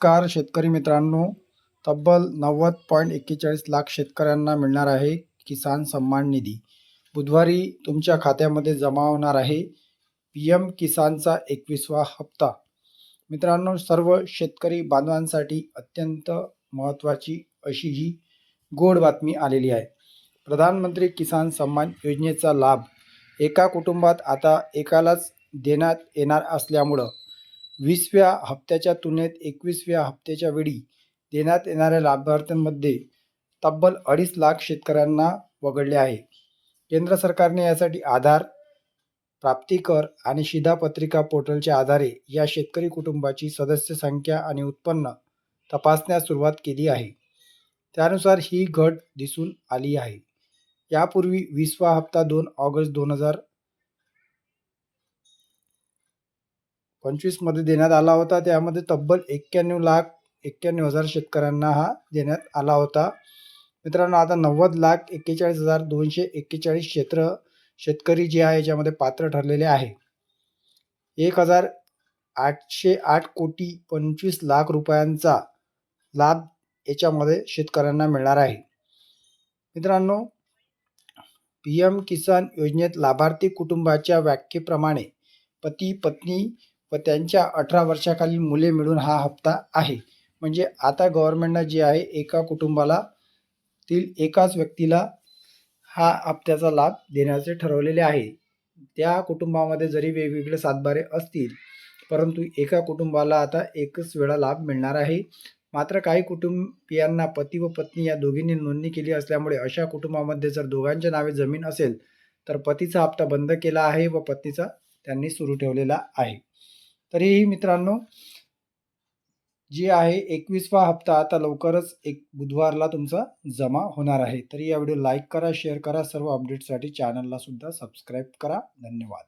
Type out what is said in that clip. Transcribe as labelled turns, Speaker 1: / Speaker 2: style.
Speaker 1: नमस्कार शेतकरी मित्रांनो. तब्बल नव्वद पॉईंट एक्केचाळीस लाख शेतकऱ्यांना मिळणार आहे किसान सन्मान निधी. बुधवारी तुमच्या खात्यामध्ये जमा होणार आहे पी एम किसानचा एकवीसवा हप्ता. मित्रांनो सर्व शेतकरी बांधवांसाठी अत्यंत महत्त्वाची अशी ही गोड बातमी आलेली आहे. प्रधानमंत्री किसान सन्मान योजनेचा लाभ एका कुटुंबात आता एकालाच देण्यात येणार असल्यामुळं वीसव्या हप्त्याच्या तुलनेत एकवीसव्या हप्त्याच्या वेळी देण्यात येणाऱ्या लाभार्थ्यांमध्ये तब्बल अडीच लाख शेतकऱ्यांना वगळले आहे. केंद्र सरकारने यासाठी आधार प्राप्ती कर आणि शिधापत्रिका पोर्टलच्या आधारे या शेतकरी कुटुंबाची सदस्य संख्या आणि उत्पन्न तपासण्यास सुरुवात केली आहे. त्यानुसार ही घट दिसून आली आहे. यापूर्वी वीसवा हप्ता दोन ऑगस्ट दोन हजार पंचवीसमध्ये देण्यात आला होता. त्यामध्ये तब्बल एक्क्याण्णव लाख एक्क्याण्णव हजार शेतकऱ्यांना हा देण्यात आला होता. मित्रांनो आता नव्वद लाख एक्केचाळीस हजार दोनशे एक्केचाळीस क्षेत्र शेतकरी जे आहे याच्यामध्ये पात्र ठरलेले आहे. एक हजार आठशे आठ कोटी पंचवीस लाख रुपयांचा लाभ याच्यामध्ये शेतकऱ्यांना मिळणार आहे. मित्रांनो पी एम किसान योजनेत लाभार्थी कुटुंबाच्या व्याख्येप्रमाणे पती पत्नी व त्यांच्या अठरा वर्षाखालील मुले मिळून हा हप्ता आहे. म्हणजे आता गव्हर्नमेंटनं जे आहे एका कुटुंबाला तील एकाच व्यक्तीला हा हप्त्याचा लाभ देण्याचे ठरवलेले आहे. त्या कुटुंबामध्ये जरी वेगवेगळे सातबारे असतील परंतु एका कुटुंबाला आता एकच वेळा लाभ मिळणार आहे. मात्र काही कुटुंबियांना पती व पत्नी या दोघींनी नोंदणी केली असल्यामुळे अशा कुटुंबामध्ये जर दोघांच्या नावे जमीन असेल तर पतीचा हप्ता बंद केला आहे व पत्नीचा त्यांनी सुरू ठेवलेला आहे. तरीही मित्रांनो जी आहे एकवीसवा हप्ता आता लवकरच एक बुधवारला तुमचा जमा होणार आहे. तरी या व्हिडिओ लाईक करा शेअर करा सर्व अपडेटसाठी चॅनलला सुद्धा सबस्क्राईब करा. धन्यवाद.